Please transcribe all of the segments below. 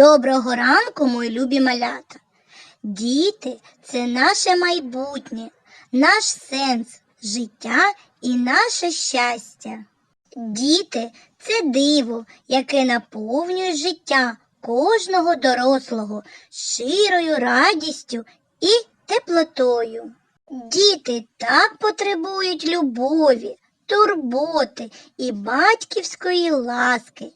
Доброго ранку, мої любі малята. Діти це наше майбутнє, наш сенс життя і наше щастя. Діти це диво, яке наповнює життя кожного дорослого щирою радістю і теплотою. Діти так потребують любові, турботи і батьківської ласки.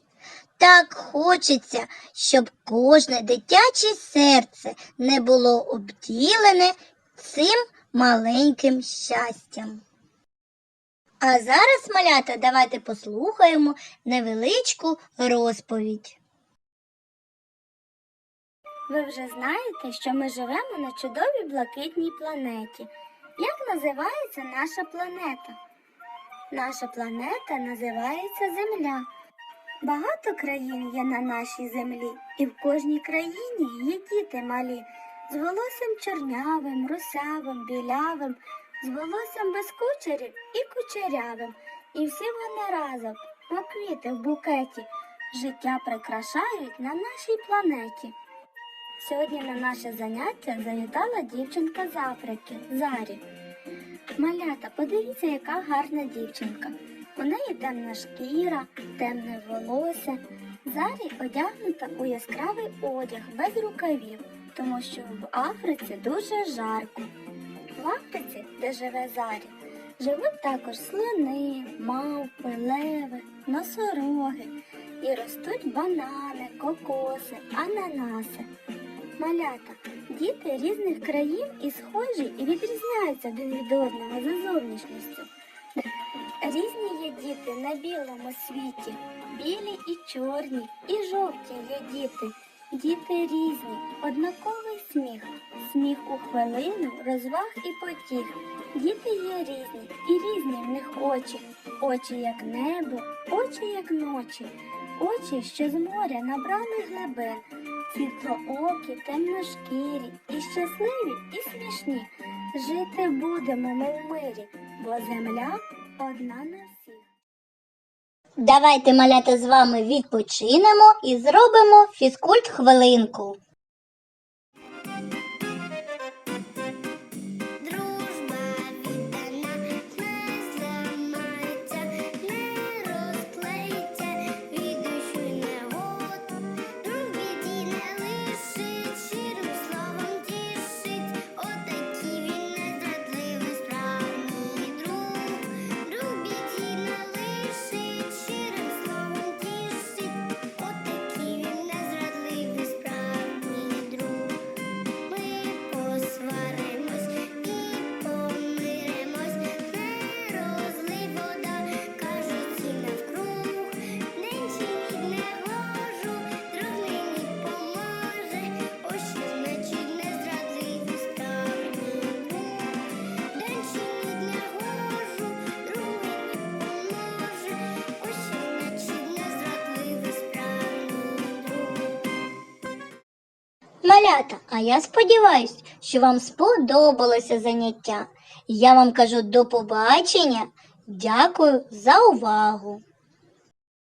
Так хочеться, щоб кожне дитяче серце не було обділене цим маленьким щастям. А зараз, малята, давайте послухаємо невеличку розповідь. Ви вже знаєте, що ми живемо на чудовій блакитній планеті. Як називається наша планета? Наша планета називається Земля. Багато країн є на нашій землі, і в кожній країні є діти малі, з волоссям чорнявим, русявим, білявим, з волоссям без кучерів і кучерявим. І всі вони разом, мов квіти в букеті, життя прикрашають на нашій планеті. Сьогодні на наше заняття завітала дівчинка з Африки Зарі. Малята, подивіться, яка гарна дівчинка. У неї темна шкіра, темне волосся. Зарі одягнута у яскравий одяг без рукавів, тому що в Африці дуже жарко. В Африці, де живе Зарі, живуть також слони, мавпи, леви, носороги і ростуть банани, кокоси, ананаси. Малята, діти різних країн і схожі і відрізняються один від одного за зовнішністю. Різні є діти на білому світі, білі і чорні, і жовті є діти. Діти різні, однаковий сміх, сміх у хвилину, розваг і потіх. Діти є різні, і різні в них очі, очі як небо, очі як ночі, очі, що з моря набрали глибин, світлоокі, темношкірі, і щасливі, і смішні. Жити будемо ми в мирі, бо земля одна на всіх. Давайте, малята, з вами відпочинемо і зробимо фізкульт хвилинку. Малята, а я сподіваюсь, що вам сподобалося заняття. Я вам кажу до побачення. Дякую за увагу.